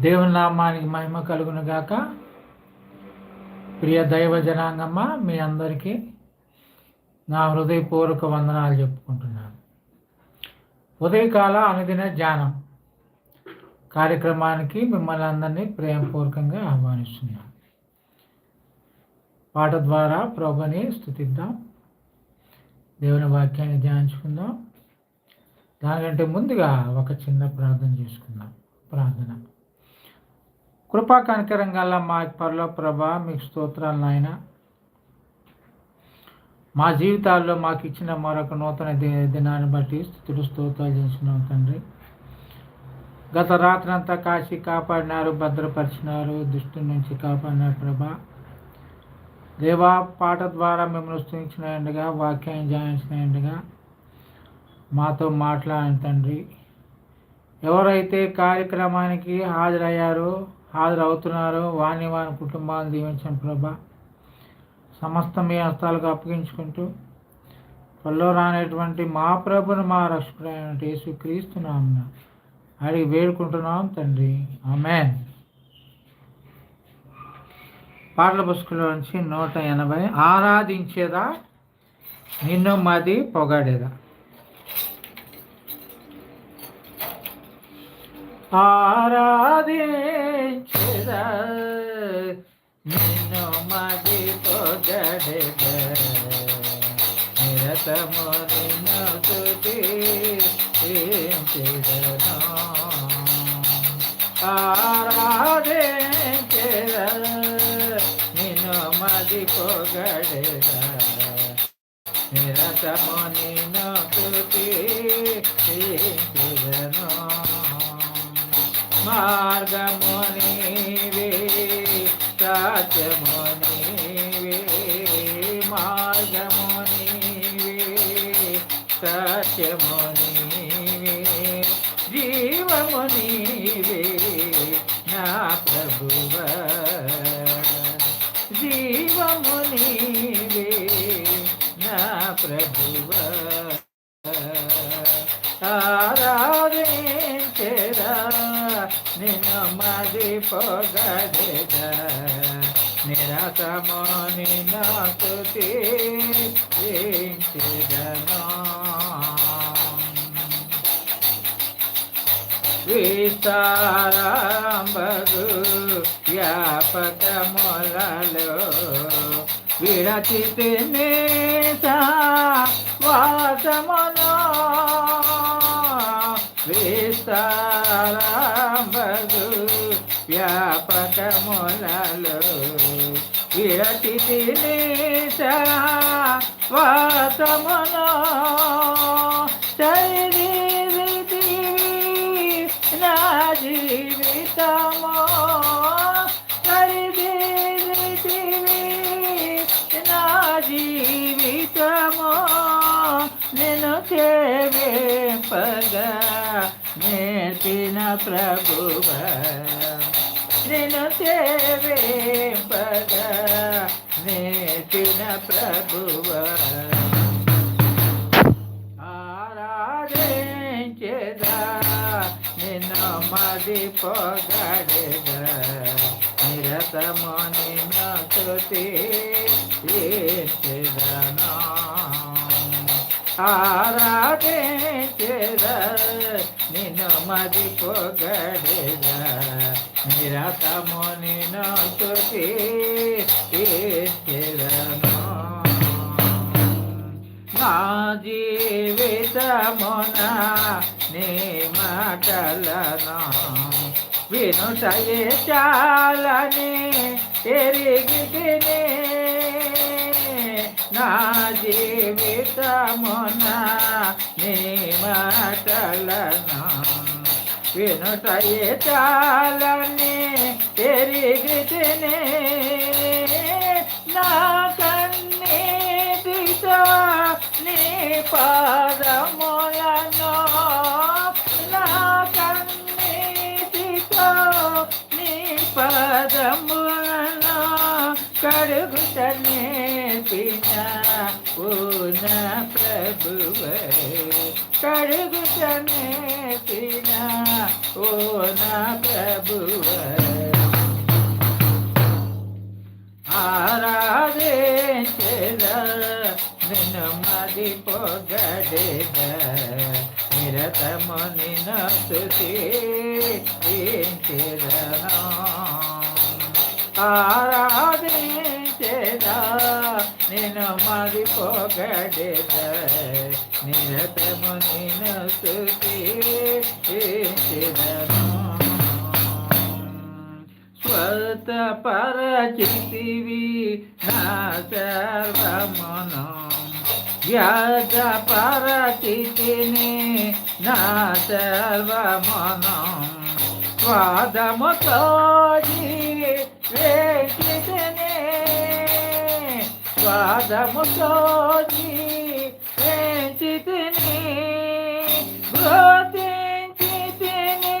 దేవుని నామానికి మహిమ కలుగును గాక. ప్రియ దైవ జనాంగమ్మ మీ అందరికీ నా హృదయపూర్వక వందనాలు చెప్పుకుంటున్నాను. ఉదయకాల అనుదిన ధ్యానం కార్యక్రమానికి మిమ్మల్ని అందరినీ ప్రేమపూర్వకంగా ఆహ్వానిస్తున్నాను. పాట ద్వారా ప్రభుని స్థుతిద్దాం దేవుని వాక్యాన్ని ధ్యానించుకుందాం. దానికంటే ముందుగా ఒక చిన్న ప్రార్థన చేసుకుందాం. ప్రార్థన. కృపా కనకరం గల మా పరలో ప్రభా మీకు స్తోత్రాలు నాయన. మా జీవితాల్లో మాకు ఇచ్చిన మరొక నూతన దినాన్ని బట్టి స్థుతులు స్తోత్రాలు చేస్తున్నాం తండ్రి. గత రాత్రి అంతా కాచి కాపాడినారు భద్రపరిచినారు దుష్టి నుంచి కాపాడినారు ప్రభా. దేవా పాట ద్వారా మిమ్మల్ని స్థుతించిన ఎండగా వాక్యాన్ని ధ్యానించిన ఎండగా మాతో మాట్లాడిన తండ్రి. ఎవరైతే కార్యక్రమానికి హాజరయ్యారో హాజరవుతున్నారో వాణి వారి కుటుంబాలను దీవించిన ప్రభా. సమస్త మీ హస్తాలకు అప్పగించుకుంటూ త్వరలో రానటువంటి మా ప్రభుని మా రక్షకుడైన యేసు క్రీస్తున్నాం అడిగి వేడుకుంటున్నాం తండ్రి. ఆమెన్. పాటల పుస్తకంలో నుంచి నూట ఎనభై ఆరాధించేదా నిన్ను మది పొగాడేదా? ఆరాధించేదా? నిన్ను మది పొగడేదా నిరతము నిన్ను తుతి ఆరాధించేదా? నిన్ను మది పొగడేదా నిరతము నిన్ను తుతి మార్గము నీవే సత్యము నీవే మార్గము నీవే సత్యము నీవే జీవము నీవే నా ప్రభువ జీవము నీవే నా ప్రభువ నిన్ను మది పొగడేదా నిరతము నిన్ను స్తుతించెదను విస్తారంబగు వ్యాపకములలో విడచి తినేసా వాసములో విస్తారంబగు వ్యాపకములలో విరటి తినేసా చరిది నా జీవితమో. చరిదివి నా జీవితమో. నేను సేవింపగా నేర్పిన ప్రభువ. నేను సేవింపగా నేతిన ప్రభువ. ఆరాధించేదా నిన్ను మది పొగడేదా. నిరతము నిన్ను తుతి చేసేదనా ఆరాధించేదా నిన్ను మది పొగడేదా నిరతము నిన్ను తుతి చేసేదనా నా జీవితమున నీ మాటలను వినుటయే చాలని ఎరిగి తిని నా జీవితమున నీ మాటలను? వినుటయే చాలని ఎరిగి తిని నా కన్నీటితో నీ పాదము కడుగుతనేసిన ఓ నా ప్రభువ. ఆరాధించేద నిన్ను మది పొగడేద నిరతము నిన్ను స్థుతి ఆరాధించేదా నేను మరి పొగడేద నిరతము నిన్ను స్తుతించెదను స్వతపరచితివి నా సర్వమనం. వ్యాజ పరచితిని నా సర్వమనం స్వాదముతో వేసి స్వాదముతో వేచితిని గుర్తించితిని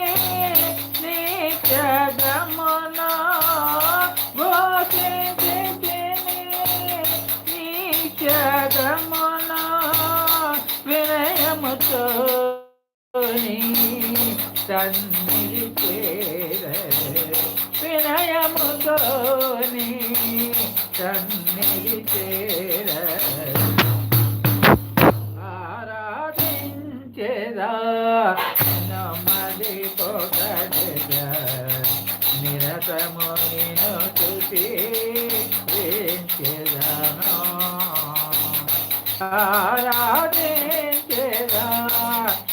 నిత్యగమన గుర్తించితిని నిత్యగమన వినయముతో సన్నిధి చేర వినయముతో సన్నిధి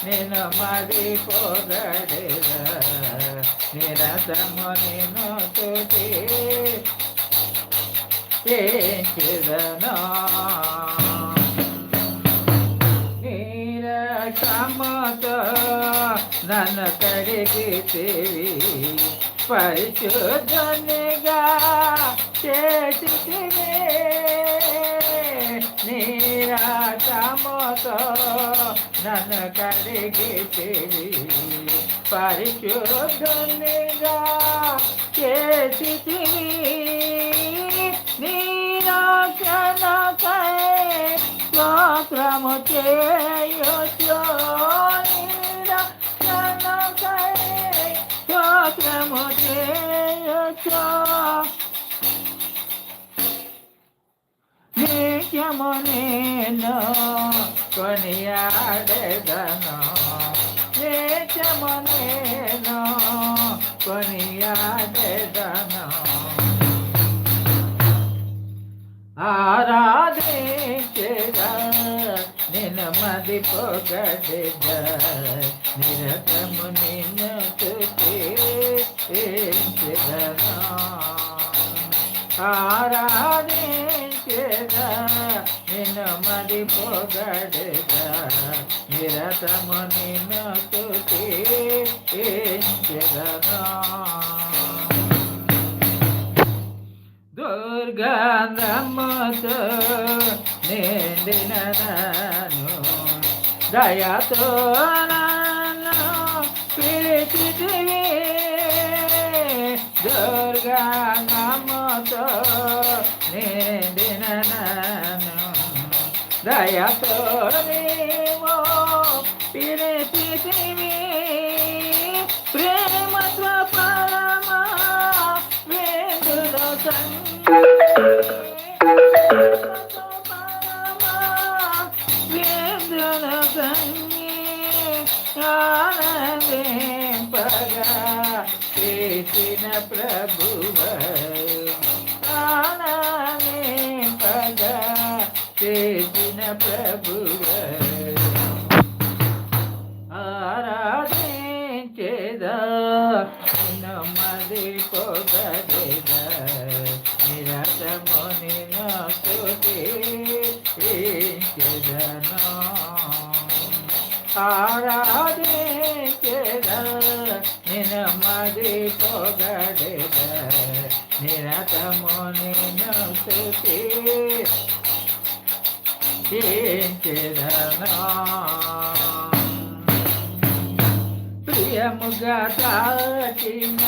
నేను మరి మది పొగడగా నిరతము నిన్ను తుతి వేంచెదను నీరక్షమత నన్ను కడిగితివి. పరిశుద్ధనిగా చేసితివి. నీరక్షమత నన్ను కడిగితివి పరిశుద్ధనిగా చేసితివి. నీరాక్షణకై స్తోత్రము చేయొచ్చు నీరాక్షణకై స్తోత్రము చేయొచ్చు నిత్యము నేను కొనియాడెదను? నిత్యము నేను కొనియాడెదను? ఆరాధించేదా నిన్ను మది పొగడేదా నిరతము నిన్ను తుతించెదను ఆరాధించేదా నిన్ను మది పొగడేదా నిరతము నిన్ను తుతించెదను దుర్గంధముతో నిండిన నన్ను దయతో నన్ను పిలిచితివి. దుర్గంధముతో నిండిన నన్ను దయతో నీవు పిలిచితివి ప్రేమతో పరమా వేదులో వేదుల సంగి ఆనందింపగా చేసిన ప్రభువ. నమ్మది పొగడేదా నిరతము నిన్ను స్తుతించెదను ఆరాధించేదా నినమది పొగడేదా నిరతము నిన్ను స్తుతించెదను ప్రియముగా దాచిన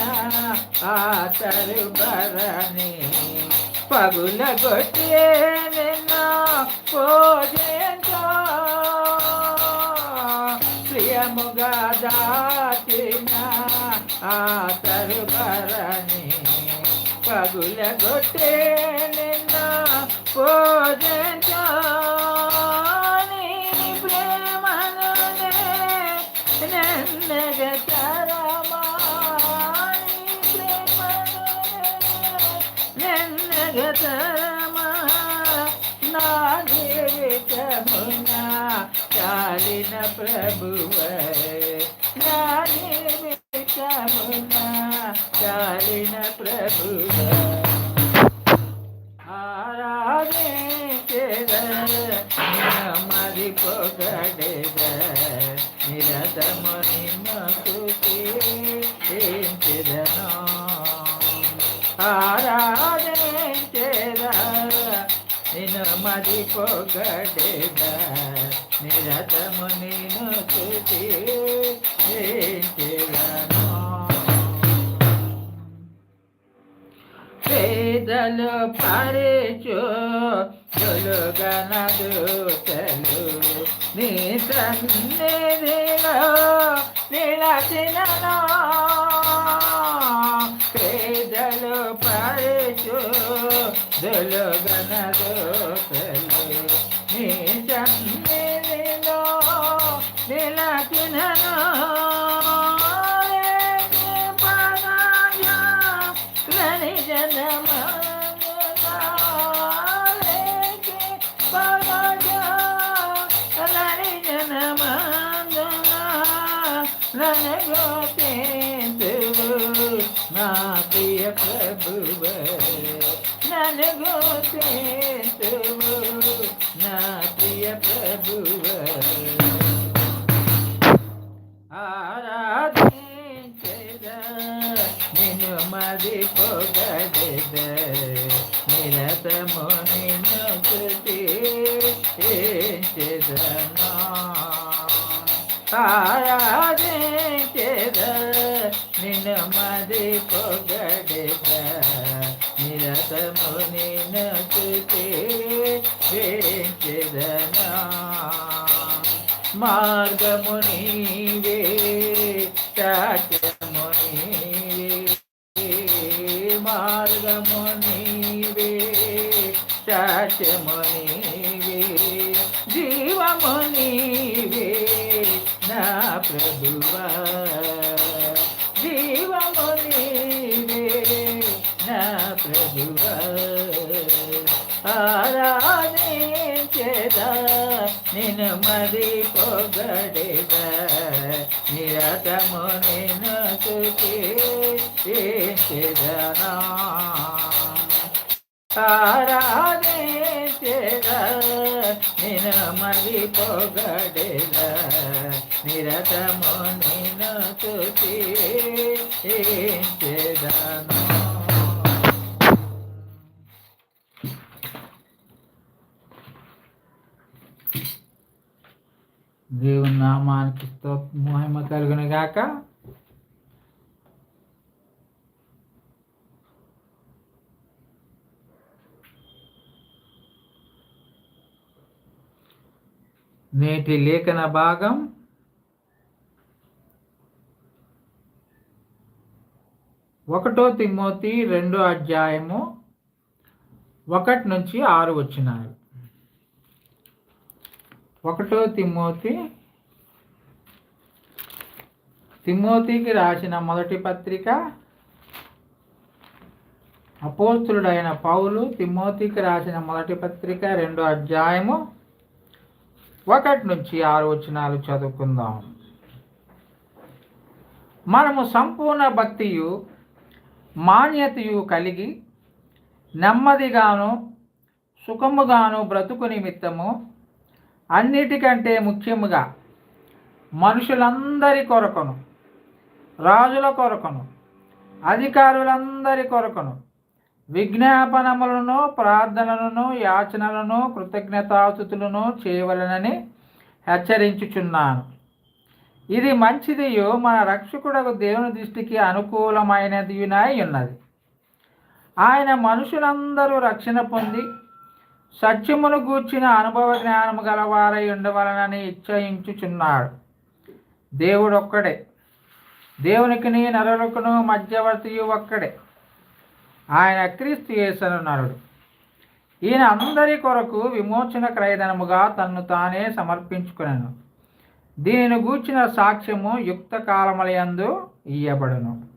ఆతరు బరని పగుల గొట్టే నిన్న పూజించో ప్రియముగా దాచిన ఆతరు బరని పగుల గొట్టే నిన్న పూజించో జగతరమా నా జీవితమున చాలిన ప్రభువ. నా జీవితమున చాలిన ప్రభువ. ఆరాధించేద మరి పొగడేద నిరతము నిన్ను నిన్ను మరి పొగడేద నిరతము నిన్ను స్తుతించెదను పేదలు పరిచు తొలుగనదూతలు నీ సన్నిధిలో నిలచినను దొలుగనదూతలు నీ సన్నిధిలో నిలచినను నా ప్రియ ప్రభువ. నలుగోసేతువు నా ప్రియ ప్రభువ ఆరాధించెద నిన్ను మది పొగడెద నిరతము నిన్ను స్తుతించెదనా ఆరాధించెద నిన్ను మది పొగడెద నిరతము నిన్ను స్తుతించెదనా మార్గము నీవే సత్యము నీవే నా ప్రభువా. ప్రభువా ఆరాధించేదా నిన్ను మరి పొగడేదా నిరతము నిన్ను స్తుతించెదనా ఆరాధించేదా నిన్ను మరి పొగడేదా నిరతము నిన్ను స్తుతించెదనా గాక నేటి లేఖన భాగం ఒకటో తిమ్మోతి రెండో అధ్యాయము ఒకటి నుంచి ఆరు వచ్చినారు ఒకటో తిమ్మోతి తిమ్మోతికి రాసిన మొదటి పత్రిక అపోస్తుడైన పౌలు తిమ్మోతికి రాసిన మొదటి పత్రిక రెండో అధ్యాయము ఒకటి నుంచి ఆరు వచనాలు చదువుకుందాం. మనము సంపూర్ణ భక్తియు మాన్యతయు కలిగి నెమ్మదిగాను సుఖముగాను బ్రతుకు నిమిత్తము అన్నిటికంటే ముఖ్యముగా మనుషులందరి కొరకును రాజుల కొరకును అధికారులందరి కొరకును విజ్ఞాపనములను ప్రార్థనలను యాచనలను కృతజ్ఞతాస్థుతులను చేయవలనని హెచ్చరించుచున్నాను. ఇది మంచిదియో మన రక్షకుడకు దేవుని దృష్టికి అనుకూలమైనదియునై ఉన్నది. ఆయన మనుషులందరూ రక్షణ పొంది సత్యమును గూర్చిన అనుభవ జ్ఞానము గలవారై ఉండవలనని ఇచ్చయించుచున్నాడు దేవుడొక్కడే. దేవునికిని నరులకును మధ్యవర్తియు ఒక్కడే. ఆయన క్రీస్తు యేసను నరుడు. ఈయన అందరి కొరకు విమోచన క్రయధనముగా తన్ను తానే సమర్పించుకునను. దీనిని గూర్చిన సాక్ష్యము యుక్త కాలములయందు ఇయ్యబడును.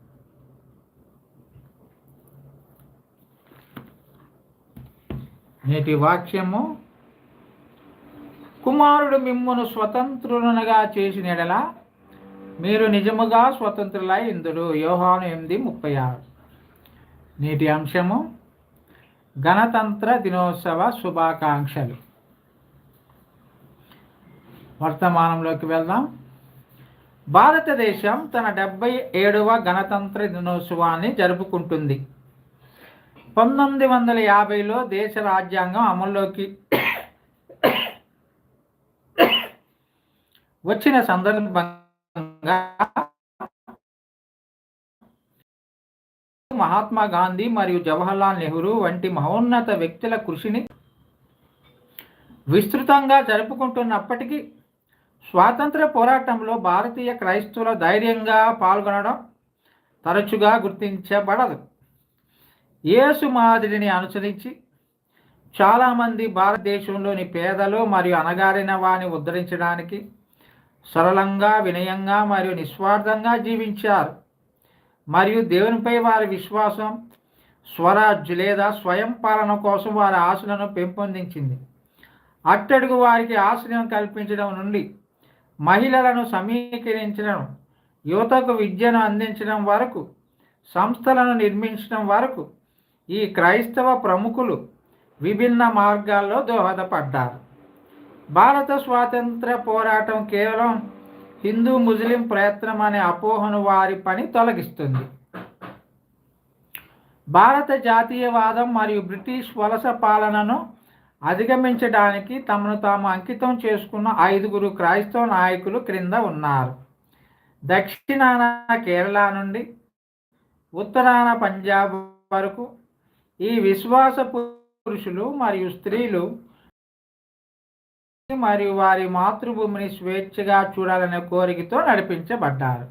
నేటి వాక్యము కుమారుడు మిమ్మును స్వతంత్రులనగా చేసిన ఎడలా మీరు నిజముగా స్వతంత్రులై ఇందుడు యోహాను ఎనిమిది ముప్పై ఆరు. నేటి అంశము గణతంత్ర దినోత్సవ శుభాకాంక్షలు. వర్తమానంలోకి వెళ్దాం. భారతదేశం తన డెబ్బై ఏడవ గణతంత్ర దినోత్సవాన్ని జరుపుకుంటుంది. పంతొమ్మిది వందల యాభైలో దేశ రాజ్యాంగం అమల్లోకి వచ్చిన సందర్భంగా మహాత్మా గాంధీ మరియు జవహర్లాల్ నెహ్రూ వంటి మహోన్నత వ్యక్తుల కృషిని విస్తృతంగా జరుపుకుంటున్నప్పటికీ స్వాతంత్ర పోరాటంలో భారతీయ క్రైస్తవుల ధైర్యంగా పాల్గొనడం తరచుగా గుర్తించబడదు. యేసు మాదిరిని అనుసరించి చాలామంది భారతదేశంలోని పేదలు మరియు అణగారిన వారిని ఉద్ధరించడానికి సరళంగా వినయంగా మరియు నిస్వార్థంగా జీవించారు. మరియు దేవునిపై వారి విశ్వాసం స్వరాజ్ లేదా స్వయం పాలన కోసం వారి ఆశలను పెంపొందించింది. అట్టడుగు వారికి ఆశ్రయం కల్పించడం నుండి మహిళలను సమీకరించడం యువతకు విద్యను అందించడం వరకు సంస్థలను నిర్మించడం వరకు ఈ క్రైస్తవ ప్రముఖులు విభిన్న మార్గాల్లో దోహదపడ్డారు. భారత స్వాతంత్ర పోరాటం కేవలం హిందూ ముస్లిం ప్రయత్నం అనే అపోహను వారి పని తొలగిస్తుంది. భారత జాతీయవాదం మరియు బ్రిటిష్ వలస పాలనను అధిగమించడానికి తమను తాము అంకితం చేసుకున్న ఐదుగురు క్రైస్తవ నాయకులు క్రింద ఉన్నారు. దక్షిణాన కేరళ నుండి ఉత్తరాన పంజాబ్ వరకు ఈ విశ్వాస పురుషులు మరియు స్త్రీలు మరియు వారి మాతృభూమిని స్వేచ్ఛగా చూడాలనే కోరికతో నడిపించబడ్డారు.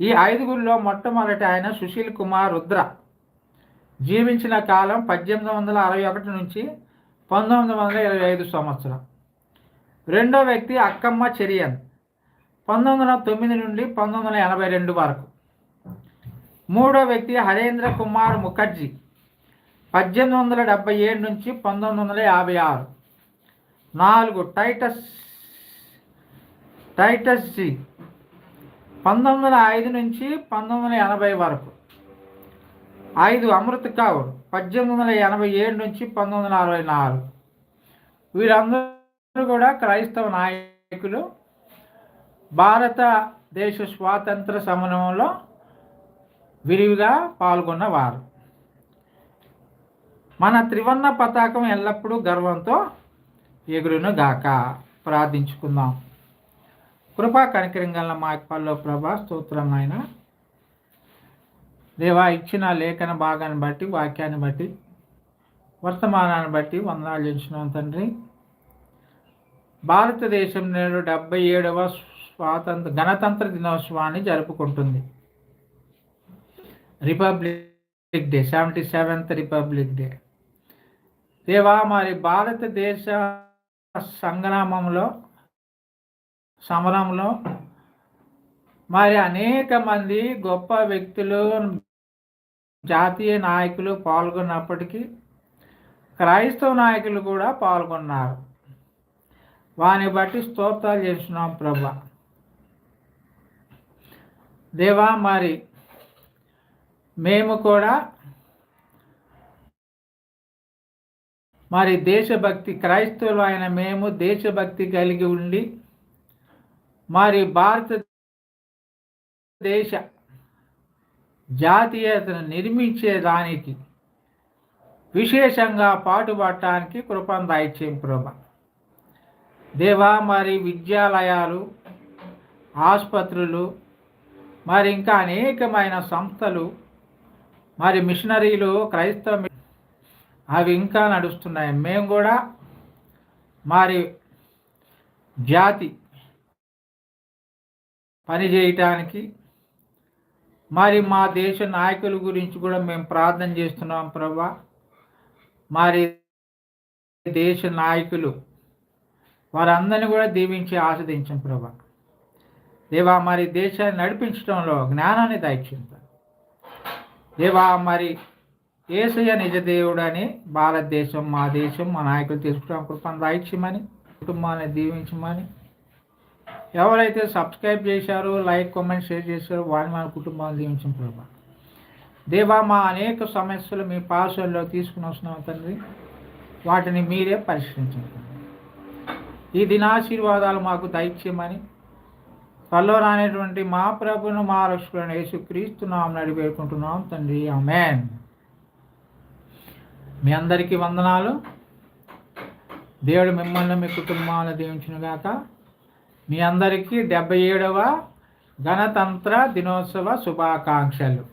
ఈ ఐదుగురిలో మొట్టమొదటి ఆయన సుశీల్ కుమార్ రుద్ర. జీవించిన కాలం పద్దెనిమిది వందల అరవై ఒకటి నుంచి పంతొమ్మిది వందల ఇరవై ఐదు సంవత్సరం. రెండో వ్యక్తి అక్కమ్మ చెరియన్ పంతొమ్మిది వందల తొమ్మిది నుండి పంతొమ్మిది వందల ఎనభై రెండు వరకు. మూడో వ్యక్తి హరేంద్ర కుమార్ ముఖర్జీ పద్దెనిమిది వందల డెబ్బై ఏడు నుంచి పంతొమ్మిది వందల యాభై ఆరు. నాలుగు టైటస్ టైటస్ జీ పంతొమ్మిది వందల ఐదు నుంచి పంతొమ్మిది వందల ఎనభై వరకు. ఐదు అమృత్ కౌర్ పద్దెనిమిది వందల ఎనభై ఏడు నుంచి పంతొమ్మిది వందల అరవై నాలుగు. వీరందరూ కూడా క్రైస్తవ నాయకులు. భారతదేశ స్వాతంత్ర సమరంలో విరివిగా పాల్గొన్నవారు మన త్రివర్ణ పతాకం ఎల్లప్పుడూ గర్వంతో ఎగురును గాక. ప్రార్థించుకుందాం. కృపా కనికరింగల మా పల్లో ప్రభా స్తోత్రం ఆయన దేవా ఇచ్చిన లేఖన భాగాన్ని బట్టి వాక్యాన్ని బట్టి వర్తమానాన్ని బట్టి వందనాలు చేసినాం తండ్రి. భారతదేశం నేడు డెబ్బై ఏడవ స్వాతంత్ర గణతంత్ర దినోత్సవాన్ని జరుపుకుంటుంది. Republic day seventy seventh republic day. దేవా మరి భారతదేశ సంగ్రామంలో సమరంలో మరి అనేక మంది గొప్ప వ్యక్తులు జాతీయ నాయకులు పాల్గొన్నప్పటికీ క్రైస్తవ నాయకులు కూడా పాల్గొన్నారు. వాని బట్టి స్తోత్రాలు చేస్తున్నాం ప్రభా. దేవా మరి మేము కూడా మరి దేశభక్తి క్రైస్తవులు అయిన మేము దేశభక్తి కలిగి ఉండి మరి భారతదేశ జాతీయతను నిర్మించేదానికి విశేషంగా పాటుపడటానికి కృపను దాయిచ్చేం ప్రభ. దేవా మరి విద్యాలయాలు ఆసుపత్రులు మరి ఇంకా అనేకమైన సంస్థలు మరి మిషనరీలు క్రైస్తవ అవి ఇంకా నడుస్తున్నాయి. మేము కూడా మరి జాతి పని చేయటానికి మరి మా దేశ నాయకుల గురించి కూడా మేము ప్రార్థన చేస్తున్నాం ప్రభా. మరి దేశ నాయకులు వారందరినీ కూడా దీవించి ఆస్వాదించాం ప్రభా. దేవా మరి దేశాన్ని నడిపించడంలో జ్ఞానాన్ని దయచింది దేవా మరి ఏసయ్య నిజ దేవుడని భారతదేశం మా దేశం మా నాయకులు తీసుకుంటాం. కృపను రాయించమని కుటుంబాన్ని దీవించమని. ఎవరైతే సబ్స్క్రైబ్ చేశారో లైక్ కామెంట్ షేర్ చేశారో వారిని మన కుటుంబాన్ని దీవించిన ప్రభా. దేవా మా అనేక సమస్యలు మీ పార్సల్లో తీసుకుని వస్తున్నాం తండ్రి. వాటిని మీరే పరిష్కరించండి ఈ దినాశీర్వాదాలు మాకు దయచేయమని త్వరలో రానేటువంటి మా ప్రభును మా రక్షకులను యేసుక్రీస్తున్నాం నడి వేడుకుంటున్నాం తండ్రి. ఆమెన్. మీ అందరికీ వందనాలు. దేవుడు మిమ్మల్ని మీ కుటుంబాలను దీవించునుగాక. మీ అందరికీ డెబ్బై ఏడవ గణతంత్ర దినోత్సవ శుభాకాంక్షలు.